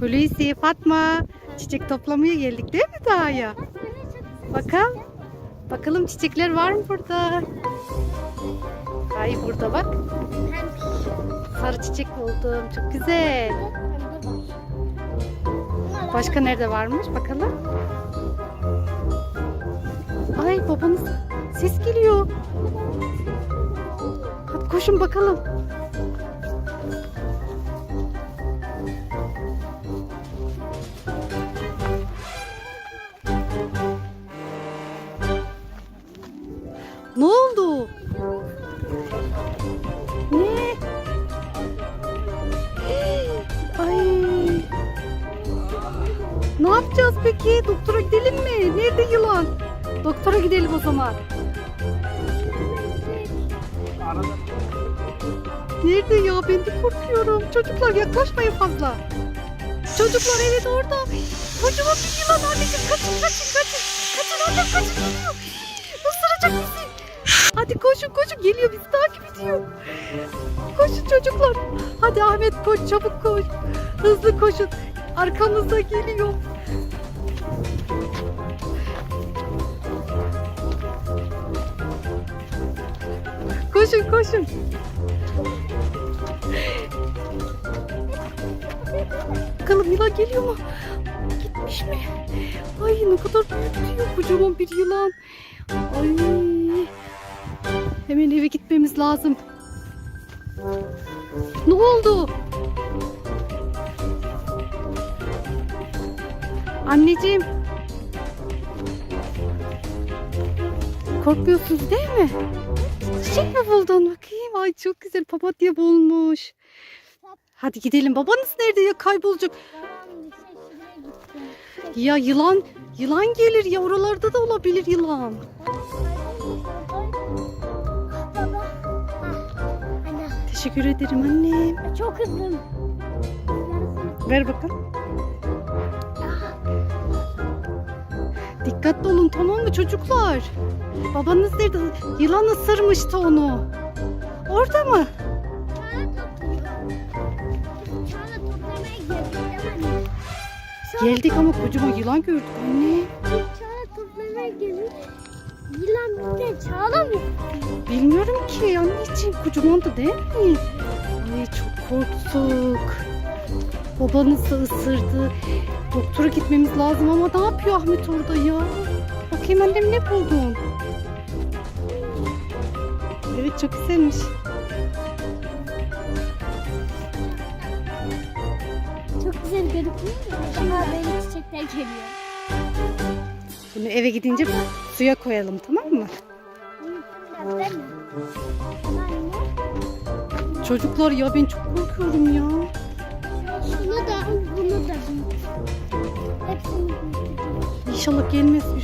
Hulusi, Fatma. Çiçek toplamaya geldik değil mi Dağ'a? Bakalım. Bakalım çiçekler var mı burada? Ay burada bak. Sarı çiçek buldum. Çok güzel. Başka nerede varmış bakalım. Ay babanız ses geliyor. Hadi koşun bakalım. Ne yapacağız peki? Doktora gidelim mi? Nerede yılan? Doktora gidelim o zaman. Nerede ya? Ben de korkuyorum. Çocuklar yaklaşmayın fazla. Çocuklar evet orada. Kocaman bir yılan anneciğim. Kaçın kaçın kaçın. Kaçın annem kaçın geliyor. Isıracak bizi. Hadi koşun koşun geliyor bizi takip ediyor. Koşun çocuklar. Hadi Ahmet koş çabuk koş. Hızlı koşun. Arkamızda geliyor. Koşun koşun. Bakalım yılan geliyor mu? Gitmiş mi? Ay ne kadar büyük diyor kocaman bir yılan. Ay. Hemen eve gitmemiz lazım. Ne oldu? Anneciğim. Korkmuyorsunuz değil mi? Çiçek mi buldun? Bakayım. Ay çok güzel papatya bulmuş. Hadi gidelim. Babanız nerede ya? Kaybolacak. Ya yılan, yılan gelir ya. Oralarda da olabilir yılan. Teşekkür ederim annem. Çok hızlıyım. Ver bakalım. Dikkatli olun tamam mı çocuklar? Babanız nerede? Yılan ısırmıştı onu. Orada mı? Geldik ama kocaman yılan gördük anne. Çağla toplamaya geldim. Yılan bir de Çağla mı? Bilmiyorum ki anneciğim kocaman da değil mi? Ay çok korktuk. Babanız da ısırdı. Doktora gitmemiz lazım ama ne yapıyor Ahmet orada ya? Bakayım annem ne buldun? Evet çok güzelmiş. Çok güzel görünüyor? Daha böyle çiçekler geliyor. Bunu eve gidince suya koyalım tamam mı? Anne. Çocuklar ya ben çok korkuyorum ya. Şunu da bunu da. Hepsini İnşallah gelmez bir